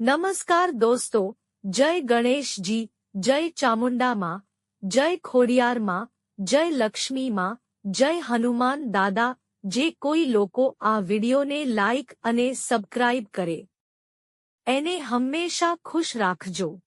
નમસ્કાર દોસ્તો, જય ગણેશજી, જય ચામુંડામાં, જય ખોડિયારમાં, જય લક્ષ્મીમાં, જય હનુમાન દાદા, જે કોઈ લોકો આ વિડીયોને લાઈક અને સબસ્ક્રાઇબ કરે. એને હંમેશા ખુશ રાખજો.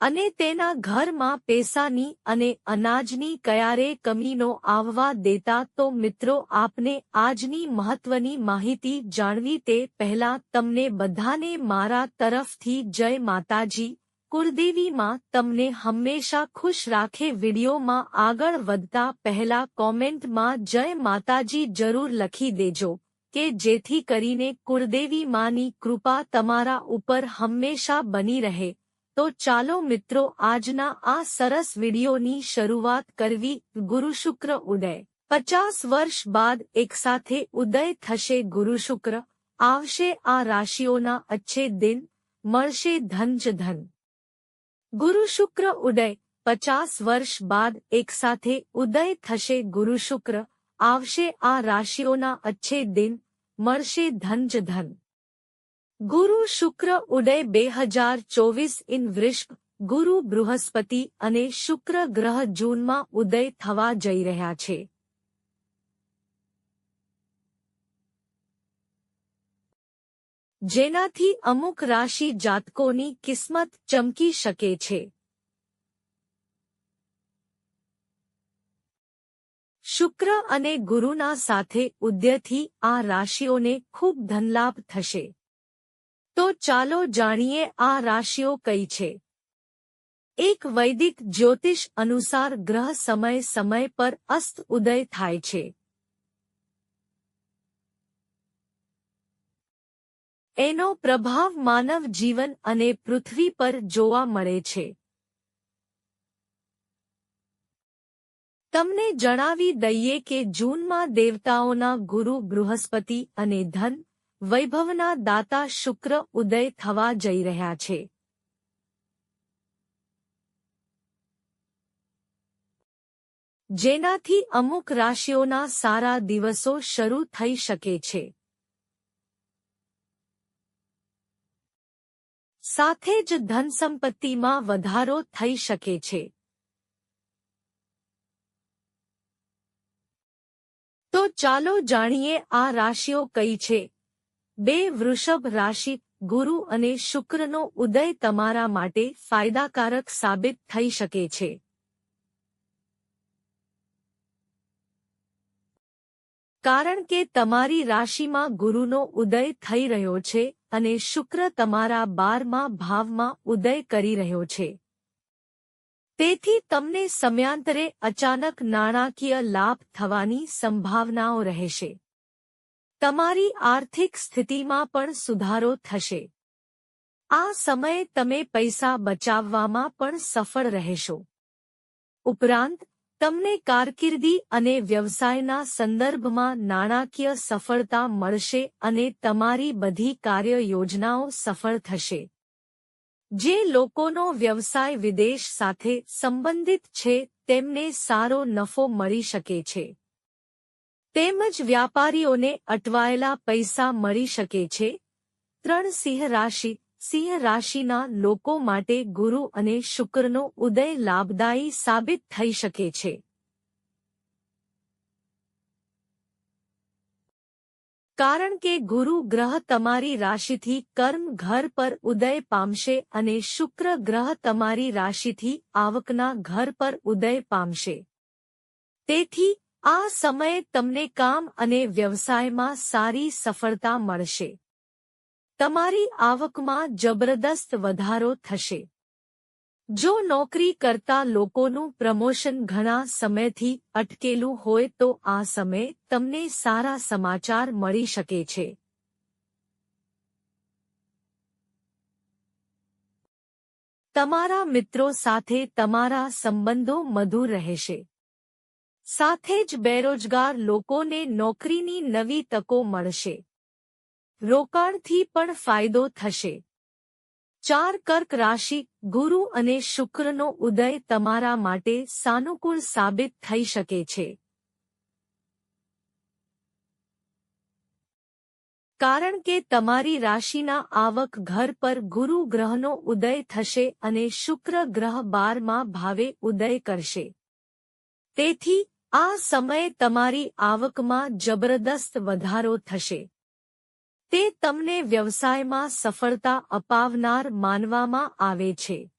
અને તેના ઘરમાં પૈસાની અને અનાજની ક્યારે કમીનો આવવા દેતા તો મિત્રો આપને આજની મહત્વની માહિતી જાણવી તે પહેલા તમને બધાને મારા તરફથી જય માતાજી. કુળદેવીમાં તમને હંમેશા ખુશ રાખે વિડીયોમાં આગળ વધતા પહેલા કોમેન્ટમાં જય માતાજી જરૂર લખી દેજો કે જેથી કરીને કુળદેવી માની કૃપા તમારા ઉપર હંમેશા બની રહે. તો ચાલો મિત્રો આજના આ સરસ વિડીયોની શરૂઆત કરવી. ગુરુ શુક્ર ઉદય. પચાસ વર્ષ બાદ એકસાથે ઉદય થશે ગુરુ શુક્ર. આવશે આ રાશિઓના અચ્છે દિન. મળશે ધન. ગુરુ શુક્ર ઉદય. પચાસ વર્ષ બાદ એકસાથે ઉદય થશે ગુરુ શુક્ર. આવશે આ રાશિઓના અચ્છે દિન. મળશે ધન ધન. ગુરુ શુક્ર ઉદય બે હજાર ચોવીસ ઇન વૃષભ, ગુરુ બૃહસ્પતિ અને શુક્ર ગ્રહ જૂનમાં ઉદય થવા જઈ રહ્યા છે. જેનાથી અમુક રાશિ જાતકોની કિસ્મત ચમકી શકે છે. શુક્ર અને ગુરુના સાથે ઉદ્યથી આ રાશિઓને ખૂબ ધનલાભ થશે. તો ચાલો જાણીએ આ રાશિઓ કઈ છે. એક વૈદિક જ્યોતિષ અનુસાર ગ્રહ સમય સમય પર અસ્ત ઉદય થાય છે. એનો પ્રભાવ માનવ જીવન અને પૃથ્વી પર જોવા મળે છે. તમને જણાવી દઈએ કે જૂનમાં દેવતાઓના ગુરુ, બૃહસ્પતિ અને ધન વૈભવના દાતા શુક્ર ઉદય થવા જઈ રહ્યા છે. જેનાથી અમુક રાશિઓના સારા દિવસો શરૂ થઈ શકે છે. સાથે જ ધન સંપત્તિમાં વધારો થઈ શકે છે. તો ચાલો જાણીએ આ રાશિઓ કઈ છે. બે વૃષભ રાશિ, ગુરુ અને શુક્રનો ઉદય તમારા માટે ફાયદાકારક સાબિત થઈ શકે છે. કારણ કે તમારી રાશિમાં ગુરુનો ઉદય થઈ રહ્યો છે અને શુક્ર તમારા બારમાં ભાવમાં ઉદય કરી રહ્યો છે. તેથી તમને સમયાંતરે અચાનક નાણાકીય લાભ થવાની સંભાવનાઓ રહેશે. તમારી આર્થિક સ્થિતિમાં પણ સુધારો થશે. આ સમયે તમે પૈસા બચાવવામાં પણ સફળ રહેશો. ઉપરાંત, તમને કારકિર્દી અને વ્યવસાયના સંદર્ભમાં નાણાકીય સફળતા મળશે અને તમારી બધી કાર્ય યોજનાઓ સફળ થશે. જે લોકોનો વ્યવસાય વિદેશ સાથે સંબંધિત છે, તેમને સારો નફો મળી શકે છે. તેમજ વ્યાપારીઓને અટવાયેલા પૈસા મળી શકે છે. ત્રણ સિંહ રાશિ. સિંહ રાશિના લોકો માટે ગુરુ અને શુક્રનો ઉદય લાભદાયી સાબિત થઈ શકે છે. કારણ કે ગુરુ ગ્રહ તમારી રાશિથી કર્મ ઘર પર ઉદય પામશે અને શુક્ર ગ્રહ તમારી રાશિથી આવકના ઘર પર ઉદય પામશે. તેથી આ સમયે તમને કામ અને વ્યવસાયમાં સારી સફળતા મળશે. તમારી આવકમાં જબરદસ્ત વધારો થશે. જો નોકરી કરતા લોકોનું પ્રમોશન ઘણા સમયથી અટકેલું હોય તો આ સમયે તમને સારા સમાચાર મળી શકે છે. તમારા મિત્રો સાથે તમારા સંબંધો મધુર રહેશે. સાથે જ બેરોજગાર લોકોને નોકરીની નવી તકો મળશે. રોકાણથી પણ ફાયદો થશે. ચાર કર્ક રાશિ, ગુરુ અને શુક્રનો ઉદય તમારા માટે સાનુકૂળ સાબિત થઈ શકે છે. કારણ કે તમારી રાશિના આવક ઘર પર ગુરુ ગ્રહનો ઉદય થશે અને શુક્ર ગ્રહ બારમાં ભાવે ઉદય કરશે. તેથી આ સમયે તમારી આવકમાં જબરદસ્ત વધારો થશે. તે તમને વ્યવસાયમાં સફળતા અપાવનાર માનવામાં આવે છે.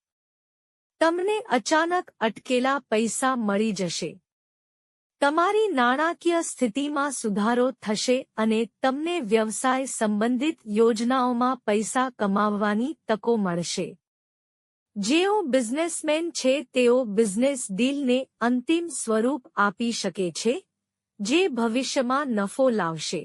તમને અચાનક અટકેલા પૈસા મળી જશે. તમારી નાણાકીય સ્થિતિમાં સુધારો થશે અને તમને વ્યવસાય સંબંધિત યોજનાઓમાં પૈસા કમાવવાની તકો મળશે. જેઓ બિઝનેસમેન છે તેઓ બિઝનેસ ડીલને અંતિમ સ્વરૂપ આપી શકે છે, જે ભવિષ્યમાં નફો લાવશે.